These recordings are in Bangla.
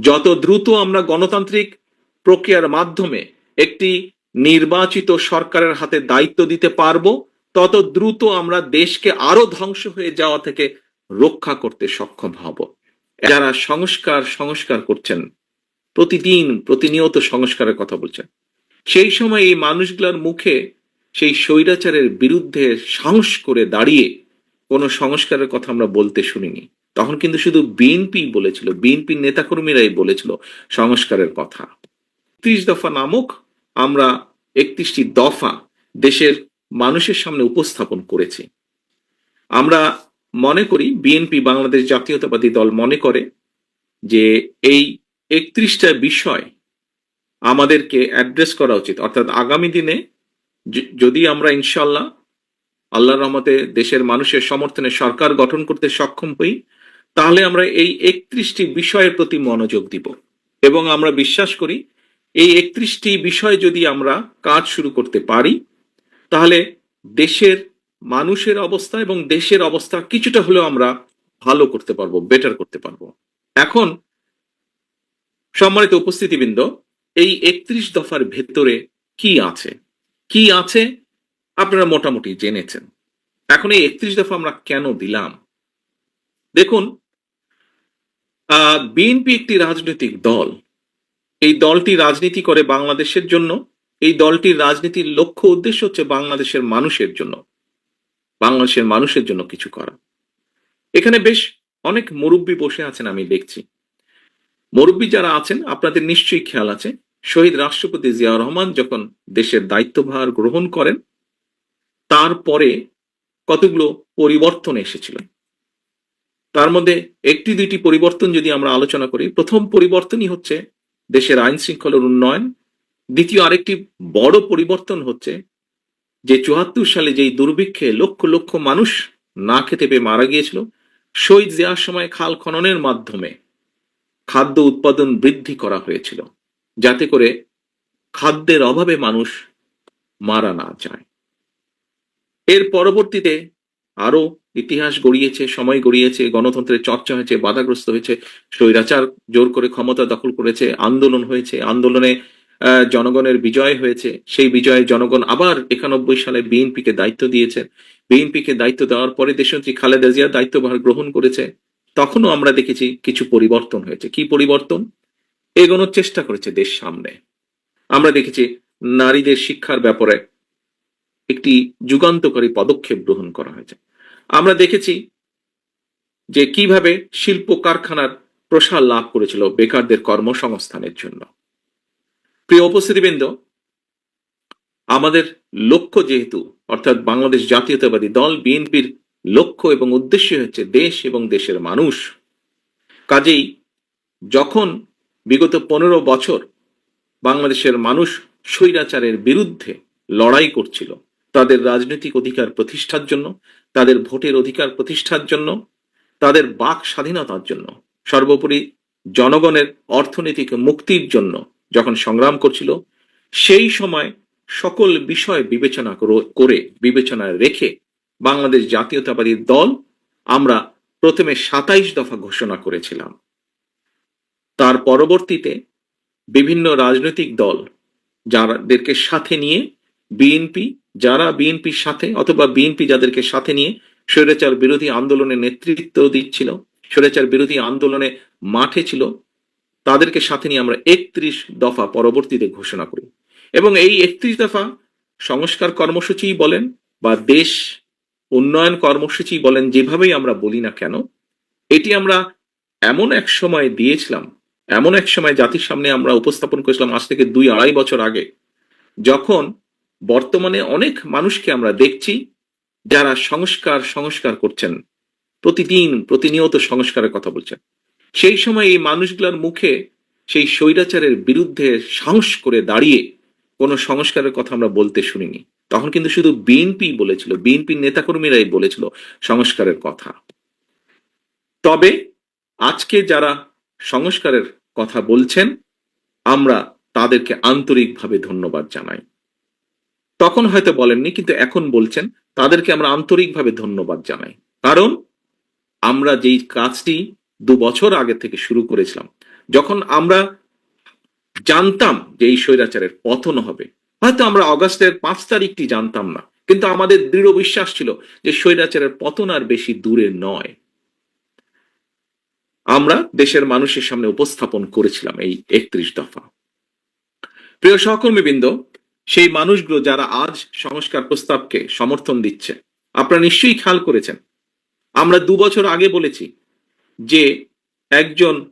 যত দ্রুত আমরা গণতান্ত্রিক প্রক্রিয়ার মাধ্যমে একটি নির্বাচিত সরকারের হাতে দায়িত্ব দিতে পারব, তত দ্রুত আমরা দেশকে আরও ধ্বংস হয়ে যাওয়া থেকে রক্ষা করতে সক্ষম হব। যারা সংস্কার সংস্কার করছেন, প্রতিদিন প্রতিনিয়ত সংস্কারের কথা বলছেন, সেই সময় এই মানুষগুলোর মুখে সেই স্বৈরাচারের বিরুদ্ধে সাহস করে দাঁড়িয়ে কোনো সংস্কারের কথা আমরা বলতে শুনিনি। তখন কিন্তু শুধু বিএনপি বলেছিল বিএনপির নেতাকর্মীরাই বলেছিল সংস্কারের কথা। ত্রিশ দফা নামক, আমরা একত্রিশটি দফা দেশের মানুষের সামনে উপস্থাপন করেছি। আমরা মনে করি বিএনপি বাংলাদেশ জাতীয়তাবাদী দল মনে করে যে এই একত্রিশটা বিষয় আমাদেরকে অ্যাড্রেস করা উচিত। অর্থাৎ আগামী দিনে যদি আমরা ইনশাল্লাহ আল্লাহর রহমতে দেশের মানুষের সমর্থনে সরকার গঠন করতে সক্ষম হই তাহলে আমরা এই একত্রিশটি বিষয়ের প্রতি মনোযোগ দিব। এবং আমরা বিশ্বাস করি, এই একত্রিশটি বিষয় যদি আমরা কাজ শুরু করতে পারি, তাহলে দেশের মানুষের অবস্থা এবং দেশের অবস্থা কিছুটা হলেও আমরা ভালো করতে পারব বেটার করতে পারব। এখন সম্মানিত উপস্থিতিবৃন্দ, এই একত্রিশ দফার ভেতরে কি আছে? কি আছে আপনারা মোটামুটি জেনেছেন। এখন এই একত্রিশ দফা আমরা কেন দিলাম? দেখুন বিএনপি একটি রাজনৈতিক দল। এই দলটি রাজনীতি করে বাংলাদেশের জন্য। এই দলটির রাজনীতির লক্ষ্য উদ্দেশ্য হচ্ছে বাংলাদেশের মানুষের জন্য। বাংলাদেশের মানুষের জন্য কিছু করা। এখানে বেশ অনেক মুরব্বী বসে আছেন আমি দেখছি। মুরব্বী যারা আছেন, আপনাদের নিশ্চয়ই খেয়াল আছে, শহীদ রাষ্ট্রপতি জিয়াউর রহমান যখন দেশের দায়িত্বভার গ্রহণ করেন, তারপরে কতগুলো পরিবর্তন এসেছিল। তার মধ্যে একটি দুইটি পরিবর্তন যদি আমরা আলোচনা করি, প্রথম পরিবর্তনই হচ্ছে দেশের আইন শৃঙ্খলার উন্নয়ন। দ্বিতীয় আরেকটি বড় পরিবর্তন হচ্ছে যে চুয়াত্তর সালে যেই দুর্ভিক্ষে লক্ষ লক্ষ মানুষ না খেতে পেয়ে মারা গিয়েছিল, শহীদ জিয়ার সময় খাল খননের মাধ্যমে খাদ্য উৎপাদন বৃদ্ধি করা হয়েছিল, যাতে করে খাদ্যের অভাবে মানুষ মারা না যায়। এর পরবর্তীতে আরও ইতিহাস গড়িয়েছে, সময় গড়িয়েছে, গণতন্ত্রের চর্চা হয়েছে, বাধাগ্রস্ত হয়েছে, স্বৈরাচার জোর করে ক্ষমতা দখল করেছে, আন্দোলন হয়েছে, আন্দোলনে জনগণের বিজয় হয়েছে, সেই বিজয়ে জনগণ আবার একানব্বই সালে বিএনপিকে দায়িত্ব দিয়েছে। বিএনপিকে দায়িত্ব দেওয়ার পরে দেশমন্ত্রী খালেদা জিয়া দায়িত্বভার গ্রহণ করেছে। তখনও আমরা দেখেছি কিছু পরিবর্তন হয়েছে। কি পরিবর্তন? এগোনোর চেষ্টা করেছে দেশ সামনে। আমরা দেখেছি নারীদের শিক্ষার ব্যাপারে একটি যুগান্তকারী পদক্ষেপ গ্রহণ করা হয়েছে। আমরা দেখেছি যে কীভাবে শিল্প কারখানার প্রসার লাভ করেছিল বেকারদের কর্মসংস্থানের জন্য। প্রিয় উপস্থিতিবৃন্দ, আমাদের লক্ষ্য যেহেতু, অর্থাৎ বাংলাদেশ জাতীয়তাবাদী দল, বিএনপির লক্ষ্য এবং উদ্দেশ্য হচ্ছে দেশ এবং দেশের মানুষ। কাজেই যখন বিগত পনেরো বছর বাংলাদেশের মানুষ স্বৈরাচারের বিরুদ্ধে লড়াই করছিল তাদের রাজনৈতিক অধিকার প্রতিষ্ঠার জন্য, তাদের ভোটের অধিকার প্রতিষ্ঠার জন্য, তাদের বাক স্বাধীনতার জন্য, সর্বোপরি জনগণের অর্থনৈতিক মুক্তির জন্য যখন সংগ্রাম করছিল, সেই সময় সকল বিষয় বিবেচনা করে বিবেচনায় রেখে বাংলাদেশ জাতীয়তাবাদী দল আমরা প্রথমে সাতাইশ দফা ঘোষণা করেছিলাম। তার পরবর্তীতে বিভিন্ন রাজনৈতিক দল যাদেরকে সাথে নিয়ে বিএনপি যারা বিএনপির সাথে অথবা বিএনপি যাদেরকে সাথে নিয়ে স্বৈরাচার বিরোধী আন্দোলনে নেতৃত্ব দিচ্ছিল, স্বৈরাচার বিরোধী আন্দোলনে মাঠে ছিল, তাদেরকে সাথে নিয়ে আমরা একত্রিশ দফা পরবর্তীতে ঘোষণা করি। এবং এই একত্রিশ দফা সংস্কার কর্মসূচি বলেন বা দেশ উন্নয়ন কর্মসূচি বলেন যেভাবেই আমরা বলি না কেন, এটি আমরা এমন এক সময় দিয়েছিলাম, এমন এক সময় জাতির সামনে আমরা উপস্থাপন করেছিলাম আজ থেকে দুই আড়াই বছর আগে, যখন বর্তমানে অনেক মানুষকে আমরা দেখছি যারা সংস্কার সংস্কার করছেন। প্রতিদিন প্রতিনিয়ত সংস্কারের কথা বলছেন। সেই সময় এই মানুষগুলোর মুখে সেই স্বৈরাচারের বিরুদ্ধে সাহস করে দাঁড়িয়ে কোনো সংস্কারের কথা আমরা বলতে শুনিনি। তখন কিন্তু শুধু বিএনপি বলেছিল বিএনপির নেতাকর্মীরাই বলেছিল সংস্কারের কথা। তবে আজকে যারা সংস্কারের কথা বলছেন, আমরা তাদেরকে আন্তরিকভাবে ধন্যবাদ জানাই। তখন হয়তো বলেননি, কিন্তু এখন বলছেন, তাদেরকে আমরা আন্তরিকভাবে ধন্যবাদ জানাই। কারণ আমরা যেই কাজটি দু বছর আগে থেকে শুরু করেছিলাম, যখন আমরা জানতাম যে এই স্বৈরাচারের পতন হবে, হয়তো আমরা অগাস্টের পাঁচ তারিখটি জানতাম না, কিন্তু আমাদের দৃঢ় বিশ্বাস ছিল যে স্বৈরাচারের পতন আর বেশি দূরে নয়। আমরা দেশের মানুষের সামনে উপস্থাপন করেছিলাম এই একত্রিশ দফা। প্রিয় সহকর্মীবৃন্দ সেই মানুষগুলো যারা আজ সংস্কার প্রস্তাবকে সমর্থন দিচ্ছে। আপনারা নিশ্চয়ই খেয়াল করেছেন। আমরা দু বছর আগে বলেছি যে একজন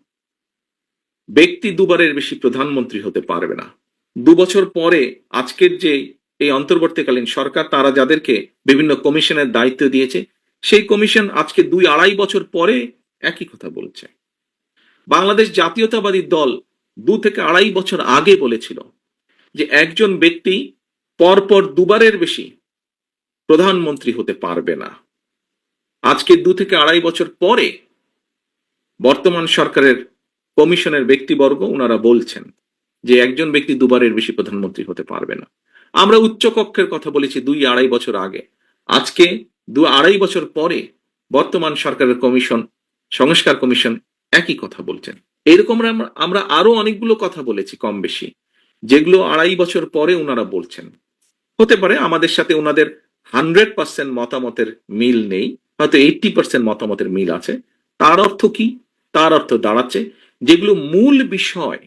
ব্যক্তি দুবারের বেশি প্রধানমন্ত্রী হতে পারবে না। দু বছর পরে আজকের যে এই অন্তর্বর্তীকালীন সরকার, তারা যাদেরকে বিভিন্ন কমিশনের দায়িত্ব দিয়েছে, সেই কমিশন আজকে দুই আড়াই বছর পরে একই কথা বলছে। বাংলাদেশ জাতীয়তাবাদী দল দু থেকে আড়াই বছর আগে বলেছিল যে একজন ব্যক্তি পরপর দুবারের বেশি প্রধানমন্ত্রী হতে পারবে না। আজকে দু থেকে আড়াই বছর পরে বর্তমান সরকারের কমিশনের ব্যক্তিবর্গ ওনারা বলছেন যে একজন ব্যক্তি দুবারের বেশি প্রধানমন্ত্রী হতে পারবে না। আমরা উচ্চ কক্ষের কথা বলেছি দুই আড়াই বছর আগে। আজকে দু আড়াই বছর পরে বর্তমান সরকারের কমিশন, সংস্কার কমিশন একই কথা বলছেন। এরকম আমরা- আমরা আরও অনেকগুলো কথা বলেছি কম বেশি। যেগুলো আড়াই বছর পরে ওনারা বলছেন। হতে পারে আমাদের সাথে ওনাদের হান্ড্রেড পার্সেন্ট মতামতের মিল নেই, হয়তো এইটটি পার্সেন্ট মতামতের মিল আছে। তার অর্থ কি? তার অর্থ দাঁড়াচ্ছে যেগুলো মূল বিষয়,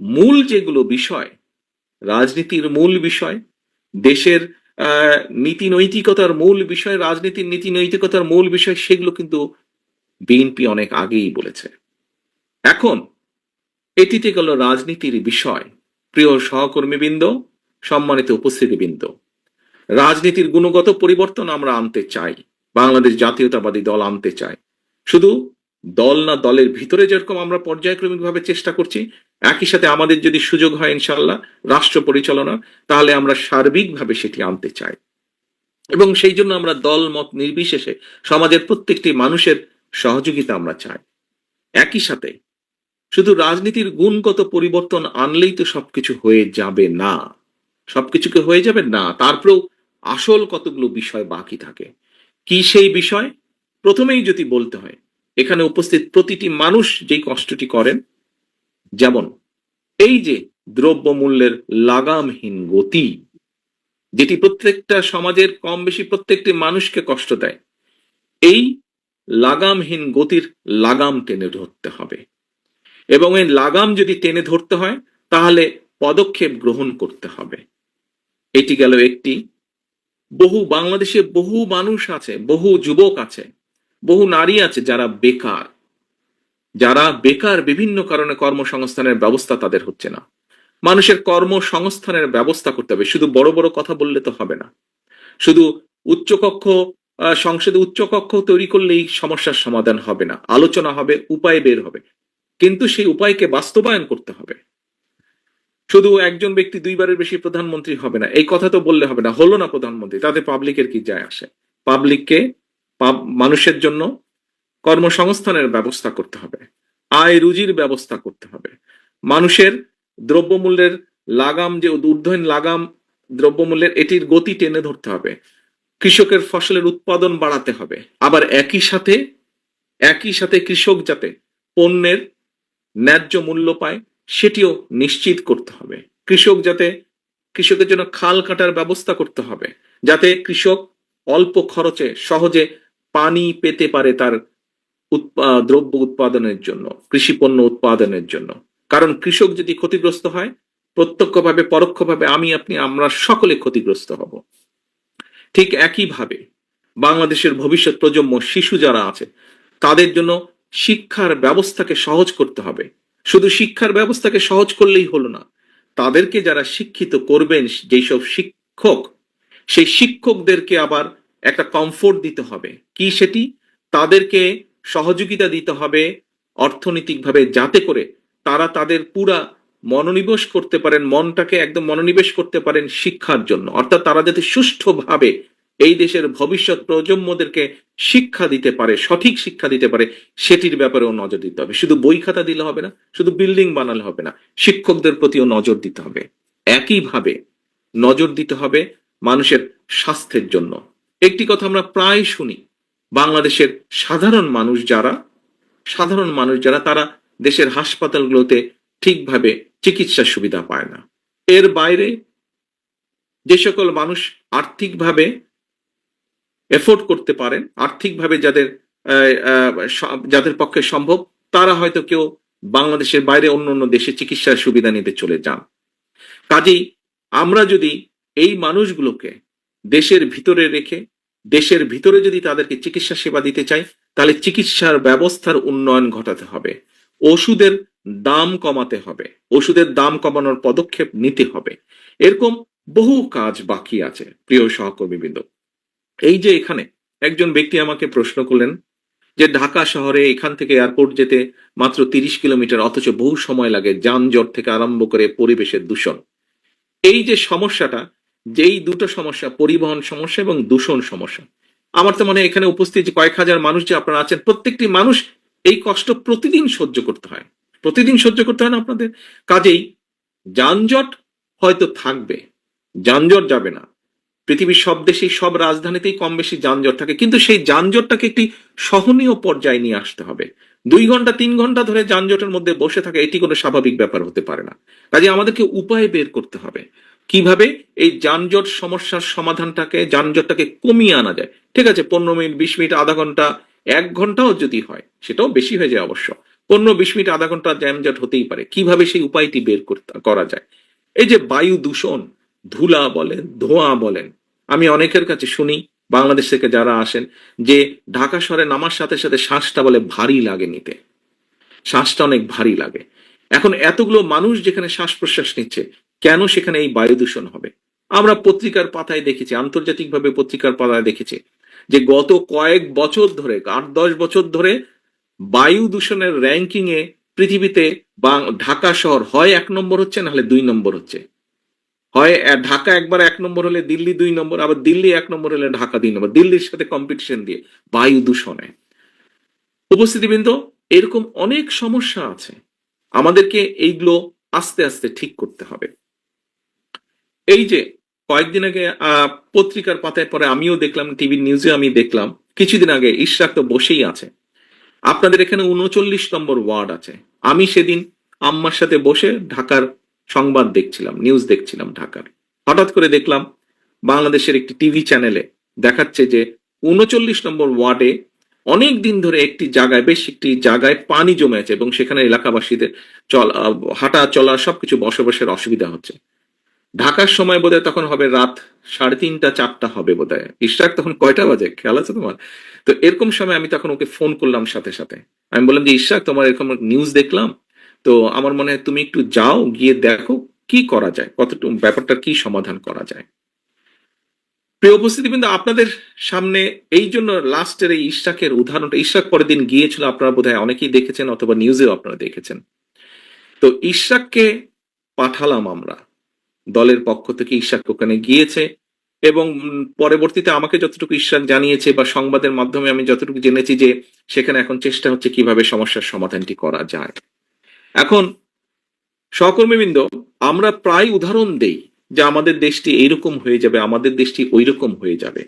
মূল যেগুলো বিষয়, রাজনীতির মূল বিষয়, দেশের নীতি নৈতিকতার মূল বিষয়, রাজনীতির নীতি নৈতিকতার মূল বিষয়, সেগুলো কিন্তু বিএনপি অনেক আগেই বলেছে। এখন এটিতে গেল রাজনীতির বিষয় প্রিয় সহকর্মীবৃন্দ, সম্মানিত উপস্থিতিবৃন্দ, রাজনীতির গুণগত পরিবর্তন আমরা আনতে চাই, বাংলাদেশ জাতীয়তাবাদী দল আনতে চায় শুধু দল না, দলের ভিতরে যেরকম আমরা পর্যায়ক্রমিকভাবে চেষ্টা করছি, একই সাথে আমাদের যদি সুযোগ হয় ইনশাল্লাহ রাষ্ট্র পরিচালনা তাহলে আমরা সার্বিকভাবে সেটি আনতে চাই। এবং সেই জন্য আমরা দল, মত নির্বিশেষে সমাজের প্রত্যেকটি মানুষের সহযোগিতা আমরা চাই। একই সাথে শুধু রাজনীতির গুণগত পরিবর্তন আনলেই তো সবকিছু হয়ে যাবে না। সবকিছুকে হয়ে যাবে? না। তারপরেও আসল কতগুলো বিষয় বাকি থাকে? কি সেই বিষয়? প্রথমেই যদি বলতে হয়, এখানে উপস্থিত প্রতিটি মানুষ যেই কষ্টটি করেন, যেমন এই যে দ্রব্যমূল্যের লাগামহীন গতি, যেটি প্রত্যেকটা সমাজের কম বেশি প্রত্যেকটি মানুষকে কষ্ট দেয়, এই লাগামহীন গতির লাগাম টেনে ধরতে হবে। এবং এর লাগাম যদি টেনে ধরতে হয়, তাহলে পদক্ষেপ গ্রহণ করতে হবে। এটি গেল একটি। বহু বাংলাদেশে বহু মানুষ আছে, বহু যুবক আছে, বহু নারী আছে যারা বেকার। যারা বেকার বিভিন্ন কারণে কর্মসংস্থানের ব্যবস্থা তাদের হচ্ছে না। মানুষের কর্মসংস্থানের ব্যবস্থা করতে হবে। শুধু বড় বড় কথা বললে তো হবে না। শুধু উচ্চকক্ষ সংসদে উচ্চকক্ষ তৈরি করলেই সমস্যার সমাধান হবে না। আলোচনা হবে, উপায় বের হবে। কিন্তু সেই উপায়কে বাস্তবায়ন করতে হবে। শুধু একজন ব্যক্তি দুইবারের বেশি প্রধানমন্ত্রী হবে না, এই কথা তো বললে হবে না, হলো না প্রধানমন্ত্রী, তাতে পাবলিকের কি যায় আসে? পাবলিককে মানুষের জন্য কর্মসংস্থানের ব্যবস্থা করতে হবে, আয় রুজির ব্যবস্থা করতে হবে। মানুষের দ্রব্যমূল্যের লাগাম যে ঊর্ধ্বয়ন লাগাম দ্রব্যমূল্যের, এটির গতি টেনে ধরতে হবে। কৃষকের ফসলের উৎপাদন বাড়াতে হবে। আবার একই সাথে একই সাথে কৃষক যাতে পণ্যের ন্যায্য মূল্য পায়, সেটিও নিশ্চিত করতে হবে। কৃষক যাতে কৃষকের জন্য খাল কাটার ব্যবস্থা করতে হবে, যাতে কৃষক অল্প খরচে সহজে পানি পেতে পারে তার দ্রব্য উৎপাদনের জন্য, কৃষি পণ্য উৎপাদনের জন্য। কারণ কৃষক যদি ক্ষতিগ্রস্ত হয়, প্রত্যক্ষভাবে, পরোক্ষভাবে আমি, আপনি, আমরা সকলে ক্ষতিগ্রস্ত হব। ঠিক একইভাবে বাংলাদেশের ভবিষ্যৎ প্রজন্ম শিশু যারা আছে, তাদের জন্য শিক্ষার ব্যবস্থাকে সহজ করতে হবে। শুধু শিক্ষার ব্যবস্থাকে সহজ করলেই হলো না। তাদেরকে যারা শিক্ষিত করবেন যেসব শিক্ষক, সেই শিক্ষকদেরকে আবার একটা কমফোর্ট দিতে হবে। কি সেটি? তাদেরকে সহযোগিতা দিতে হবে অর্থনৈতিকভাবে যাতে করে তারা তাদের পুরা মনোনিবেশ করতে পারেন, মনটাকে একদম মনোনিবেশ করতে পারেন শিক্ষার জন্য। অর্থাৎ তারা যাতে সুষ্ঠুভাবে এই দেশের ভবিষ্যৎ প্রজন্মদেরকে শিক্ষা দিতে পারে, সঠিক শিক্ষা দিতে পারে, সেটির ব্যাপারেও নজর দিতে হবে। শুধু বই খাতা দিলে হবে না, শুধু বিল্ডিং বানালে হবে না, শিক্ষকদের প্রতিও নজর দিতে হবে। একইভাবে নজর দিতে হবে মানুষের স্বাস্থ্যের জন্য। একটি কথা আমরা প্রায় শুনি, বাংলাদেশের সাধারণ মানুষ যারা, সাধারণ মানুষ যারা, তারা দেশের হাসপাতালগুলোতে ঠিকভাবে চিকিৎসার সুবিধা পায় না। এর বাইরে যে সকল মানুষ আর্থিকভাবে এফোর্ড করতে পারেন, আর্থিকভাবে যাদের যাদের পক্ষে সম্ভব, তারা হয়তো কেউ বাংলাদেশের বাইরে অন্য অন্য দেশে চিকিৎসার সুবিধা নিতে চলে যান। কাজেই আমরা যদি এই মানুষগুলোকে দেশের ভিতরে রেখে, দেশের ভিতরে যদি তাদেরকে চিকিৎসা সেবা দিতে চাই, তাহলে চিকিৎসার ব্যবস্থার উন্নয়ন ঘটাতে হবে, ওষুধের দাম কমাতে হবে, ওষুধের দাম কমানোর পদক্ষেপ নিতে হবে। এরকম বহু কাজ বাকি আছে, প্রিয় সহকর্মীবৃন্দ। এই যে এখানে একজন ব্যক্তি আমাকে প্রশ্ন করলেন যে ঢাকা শহরে এখান থেকে এয়ারপোর্ট যেতে মাত্র তিরিশ কিলোমিটার, অথচ বহু সময় লাগে যানজট থেকে আরম্ভ করে পরিবেশের দূষণ। এই যে সমস্যাটা, যেই দুটো সমস্যা, পরিবহন সমস্যা এবং দূষণ সমস্যা। আমার তো মনে এখানে উপস্থিত কয়েক হাজার মানুষ যে আপনারা আছেন, প্রত্যেকটি মানুষ এই কষ্ট প্রতিদিন সহ্য করতে হয়। প্রতিদিন সহ্য করতে হয় না আপনাদের? কাজেই যানজট হয়তো থাকবে, যানজট যাবে না। পৃথিবীর সব দেশেই, সব রাজধানীতেই কম বেশি যানজট থাকে। কিন্তু সেই যানজটটাকে একটি সহনীয় পর্যায়ে নিয়ে আসতে হবে। দুই ঘণ্টা, তিন ঘণ্টা ধরে যানজটের মধ্যে বসে থাকা এটি কোনো স্বাভাবিক ব্যাপার হতে পারে না। কাজে আমাদেরকে উপায় বের করতে হবে। কীভাবে এই যানজট সমস্যার সমাধানটাকে, যানজটটাকে কমিয়ে আনা যায়? ঠিক আছে, পনেরো মিনিট, বিশ মিনিট, আধা ঘণ্টা, এক ঘন্টাও যদি হয়, সেটাও বেশি হয়ে যায় অবশ্য। পনেরো, বিশ মিনিট, আধা ঘণ্টা যানজট হতেই পারে। কীভাবে সেই উপায়টি বের করা যায়? এই যে বায়ু দূষণ, ধুলা বলেন, ধোঁয়া বলেন আমি অনেকের কাছে শুনি, বাংলাদেশ থেকে যারা আসেন, যে ঢাকা শহরে নামার সাথে সাথে শ্বাসটা বলে ভারী লাগে নিতে। শ্বাসটা অনেক ভারী লাগে। এখন এতগুলো মানুষ যেখানে শ্বাস প্রশ্বাস নিচ্ছে, কেন সেখানে এই বায়ু দূষণ হবে? আমরা পত্রিকার পাতায় দেখেছি, আন্তর্জাতিকভাবে পত্রিকার পাতায় দেখেছি, যে গত কয়েক বছর ধরে, আট দশ বছর ধরে বায়ু দূষণের র্যাঙ্কিং এ পৃথিবীতে ঢাকা শহর হয় এক নম্বর হচ্ছে, নাহলে দুই নম্বর হচ্ছে। হয় ঢাকা একবার এক নম্বর হলে, দিল্লি দুই নম্বর, আবার দিল্লি এক নম্বর হলে, ঢাকা দুই নম্বর। দিল্লির সাথে কম্পিটিশন দিয়ে, বায়ু দূষণে। উপস্থিতিবৃন্দ, এরকম অনেক সমস্যা আছে। আমাদেরকে এইগুলো আস্তে আস্তে ঠিক করতে হবে। এই যে, কয়েকদিন আগে পত্রিকার পাতায় পরে আমিও দেখলাম টিভির নিউজে আমি দেখলাম, কিছুদিন আগে ইশরাক তো বসেই আছে। আপনাদের এখানে উনচল্লিশ নম্বর ওয়ার্ড আছে। আমি সেদিন আম্মার সাথে বসে ঢাকার সংবাদ দেখছিলাম নিউজ দেখছিলাম ঢাকার। হঠাৎ করে দেখলাম বাংলাদেশের একটি টিভি চ্যানেলে দেখাচ্ছে যে উনচল্লিশ নম্বর ওয়ার্ডে অনেক দিন ধরে একটি জায়গায়, বেশ একটি জায়গায় পানি জমে আছে এবং সেখানে এলাকাবাসীদের চল হাঁটা চলা সবকিছু বসবাসের অসুবিধা হচ্ছে। ঢাকার সময় বোধহয় তখন হবে রাত সাড়ে তিনটা, চারটা হবে বোধহয়। ইশরাক, তখন কয়টা বাজে? খেয়াল আছে তোমার? তো এরকম সময় আমি তখন ওকে ফোন করলাম সাথে সাথে। আমি বললাম যে, ইশরাক, তোমার এরকম নিউজ দেখলাম? তো আমার মনে হয় তুমি একটু যাও, গিয়ে দেখো কি করা যায়, কতটুকু, ব্যাপারটার কি সমাধান করা যায়। প্রিয় উপস্থিতি কিন্তু আপনাদের সামনে এই জন্য লাস্টের এই ইশরাকের উদাহরণটা, ইশরাক পরের দিন গিয়েছিল, আপনারা বোধহয় অনেকেই দেখেছেন অথবা নিউজেও আপনারা দেখেছেন। তো ইশরাককে পাঠালাম আমরা। দলের পক্ষ থেকে ইশরাক ওখানে গিয়েছে এবং পরবর্তীতে আমাকে যতটুকু ইশরাক জানিয়েছে বা সংবাদের মাধ্যমে আমি যতটুকু জেনেছি যে সেখানে এখন চেষ্টা হচ্ছে কীভাবে সমস্যার সমাধানটি করা যায়। এখন, সহকর্মীবৃন্দ, আমরা প্রায় উদাহরণ দেই যে আমাদের দেশটি এইরকম হয়ে যাবে, আমাদের দেশটি ওইরকম হয়ে যাবে।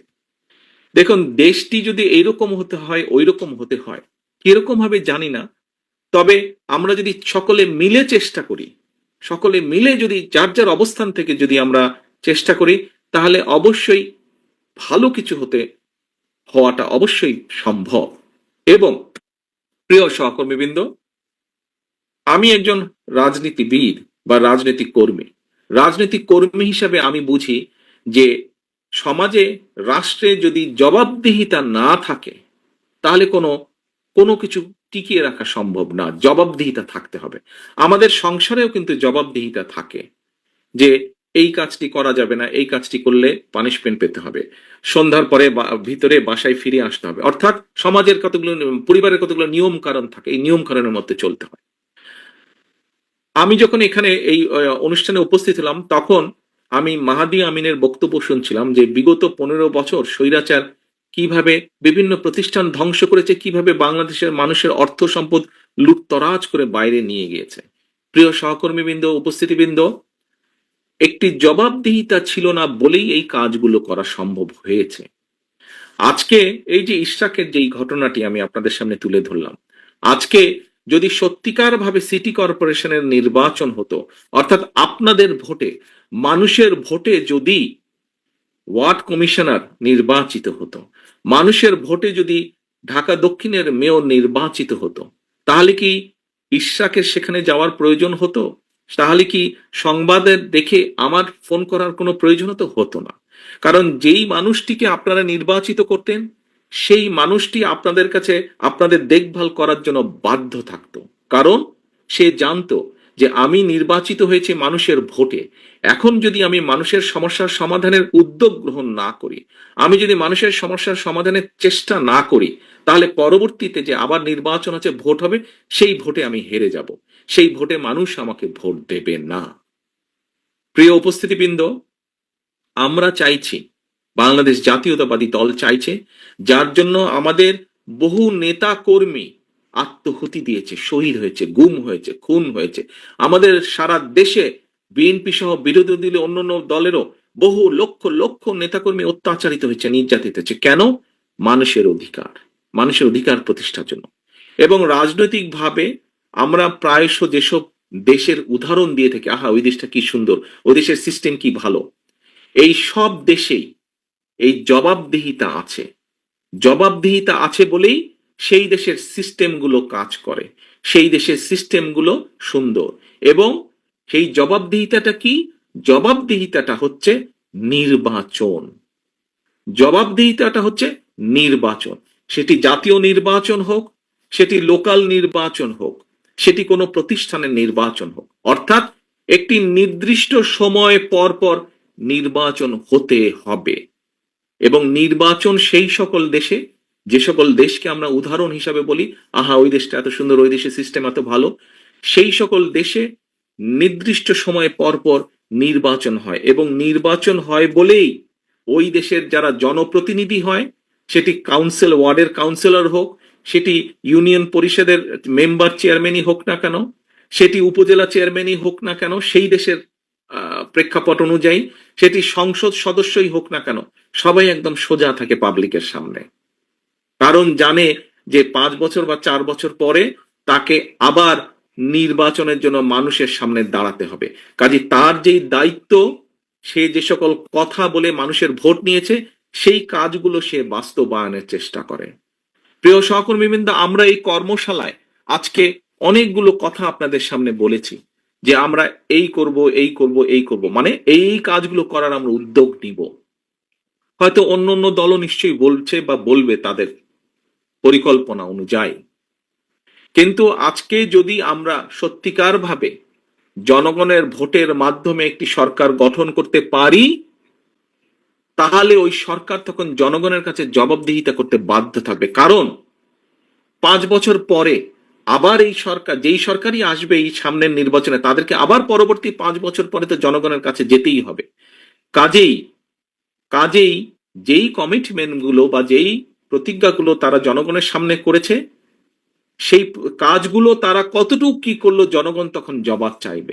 দেখুন, দেশটি যদি এইরকম হতে হয়, ওইরকম হতে হয়। কীরকম হবে জানি না। তবে আমরা যদি সকলে মিলে চেষ্টা করি, সকলে মিলে যদি যার যার অবস্থান থেকে যদি আমরা চেষ্টা করি, তাহলে অবশ্যই ভালো কিছু হতে, হওয়াটা অবশ্যই সম্ভব। এবং প্রিয় সহকর্মীবৃন্দ আমি একজন রাজনীতিবিদ বা রাজনৈতিক কর্মী। রাজনৈতিক কর্মী হিসাবে আমি বুঝি যে সমাজে রাষ্ট্রে যদি জবাবদিহিতা না থাকে, তাহলে কোনো কোনো কিছু টিকিয়ে রাখা সম্ভব না। জবাবদিহিতা থাকতে হবে। আমাদের সংসারেও কিন্তু জবাবদিহিতা থাকে যে এই কাজটি করা যাবে না, এই কাজটি করলে পানিশমেন্ট পেতে হবে। সন্ধ্যার পরে ভিতরে বাসায় ফিরে আসতে হবে। অর্থাৎ সমাজের কতগুলো, পরিবারের কতগুলো নিয়ম কারণ থাকে, এই নিয়ম কারণের মধ্যে চলতে হয়। আমি যখন এখানে এই অনুষ্ঠানে উপস্থিত হলাম, তখন আমি মাহাদি আমিনের বক্তব্য শুনছিলাম যে বিগত পনেরো বছর স্বৈরাচার কীভাবে বিভিন্ন প্রতিষ্ঠান ধ্বংস করেছে, কীভাবে বাংলাদেশের মানুষের অর্থ সম্পদ লুটতরাজ করে বাইরে নিয়ে গিয়েছে। প্রিয় সহকর্মীবৃন্দ, উপস্থিতিবৃন্দ, একটি জবাবদিহিতা ছিল না বলেই এই কাজগুলো করা সম্ভব হয়েছে। আজকে এই যে ইশরাকের যেই ঘটনাটি আমি আপনাদের সামনে তুলে ধরলাম, আজকে যদি সত্যিকার ভাবে সিটি কর্পোরেশনের নির্বাচন হতো, অর্থাৎ আপনাদের ভোটে, মানুষের ভোটে যদি ওয়ার্ড কমিশনার নির্বাচিত হতো, মানুষের ভোটে যদি ঢাকা দক্ষিণের মেয়র নির্বাচিত হতো, তাহলে কি ইশরাকের সেখানে যাওয়ার প্রয়োজন হতো? তাহলে কি সংবাদের দেখে আমার ফোন করার কোনো প্রয়োজন তো হতো না? কারণ যেই মানুষটিকে আপনারা নির্বাচিত করতেন সেই মানুষটি আপনাদের কাছে আপনাদের দেখভাল করার জন্য বাধ্য থাকতো। কারণ সে জানতো যে আমি নির্বাচিত হয়েছে মানুষের ভোটে। এখন যদি আমি মানুষের সমস্যার সমাধানের উদ্যোগ গ্রহণ না করি, আমি যদি মানুষের সমস্যার সমাধানের চেষ্টা না করি, তাহলে পরবর্তীতে যে আবার নির্বাচন আছে, ভোট হবে, সেই ভোটে আমি হেরে যাব। সেই ভোটে মানুষ আমাকে ভোট দেবে না। প্রিয় উপস্থিতিবৃন্দ, আমরা চাইছি বাংলাদেশ জাতীয়তাবাদী দল চাইছে, যার জন্য আমাদের বহু নেতা কর্মী আত্মহুতি দিয়েছে, শহীদ হয়েছে, গুম হয়েছে, খুন হয়েছে। আমাদের সারা দেশে বিএনপি সহ বিরোধী দলে অন্যান্য দলেরও বহু লক্ষ লক্ষ নেতাকর্মী অত্যাচারিত হয়েছে, নির্যাতিত হয়েছে। কেন? মানুষের অধিকার মানুষের অধিকার প্রতিষ্ঠার জন্য। এবং রাজনৈতিকভাবে আমরা প্রায়শ যেসব দেশের উদাহরণ দিয়ে থাকি, আহা, ওই দেশটা কি সুন্দর, ওই দেশের সিস্টেম কি ভালো? এই সব দেশেই এই জবাবদিহিতা আছে। জবাবদিহিতা আছে বলেই সেই দেশের সিস্টেমগুলো কাজ করে। সেই দেশের সিস্টেমগুলো সুন্দর। এবং সেই জবাবদিহিতাটা কি? জবাবদিহিতাটা হচ্ছে নির্বাচন। জবাবদিহিতাটা হচ্ছে নির্বাচন। সেটি জাতীয় নির্বাচন হোক, সেটি লোকাল নির্বাচন হোক, সেটি কোনো প্রতিষ্ঠানের নির্বাচন হোক। অর্থাৎ একটি নির্দিষ্ট সময় পর পর নির্বাচন হতে হবে। এবং নির্বাচন সেই সকল দেশে, যে সকল দেশকে আমরা উদাহরণ হিসাবে বলি, আহা, ওই দেশটা এত সুন্দর, ওই দেশের সিস্টেম এত ভালো। সেই সকল দেশে নির্দিষ্ট সময় পর পর নির্বাচন হয় এবং নির্বাচন হয় বলেই ওই দেশের যারা জনপ্রতিনিধি হয়, সেটি কাউন্সিল ওয়ার্ডের কাউন্সিলর হোক, সেটি ইউনিয়ন পরিষদের মেম্বার চেয়ারম্যানই হোক না কেন, সেটি উপজেলা চেয়ারম্যানই হোক না কেন, সেই দেশের প্রেক্ষাপট অনুযায়ী, সেটি সংসদ সদস্যই হোক না কেন সবাই একদম সোজা থাকে পাবলিকের সামনে। কারণ জানে যে পাঁচ বছর বা চার বছর পরে তাকে আবার নির্বাচনের জন্য মানুষের সামনে দাঁড়াতে হবে। কাজে তার যেই দায়িত্ব, সে যে সকল কথা বলে মানুষের ভোট নিয়েছে, সেই কাজগুলো সে বাস্তবায়নের চেষ্টা করে। প্রিয় সহকর্মীবৃন্দ, আমরা এই কর্মশালায় আজকে অনেকগুলো কথা আপনাদের সামনে বলেছি যে আমরা এই করব এই করব এই করব। মানে এই কাজগুলো করার আমরা উদ্যোগ নিব। হয়তো অন্য অন্য দলও নিশ্চয়ই বলছে বা বলবে তাদের পরিকল্পনা অনুযায়ী। কিন্তু আজকে যদি আমরা সত্যিকার ভাবে জনগণের ভোটের মাধ্যমে একটি সরকার গঠন করতে পারি, তাহলে ওই সরকার তখন জনগণের কাছে জবাবদিহিতা করতে বাধ্য থাকবে। কারণ পাঁচ বছর পরে আবার এই সরকার, যেই সরকারই আসবে এই সামনের নির্বাচনে, তাদেরকে আবার পরবর্তী পাঁচ বছর পরে তো জনগণের কাছে যেতেই হবে। কাজেই কাজেই যেই কমিটমেন্টগুলো বা যেই প্রতিজ্ঞাগুলো তারা জনগণের সামনে করেছে, সেই কাজগুলো তারা কতটুকু কি করল, জনগণ তখন জবাব চাইবে।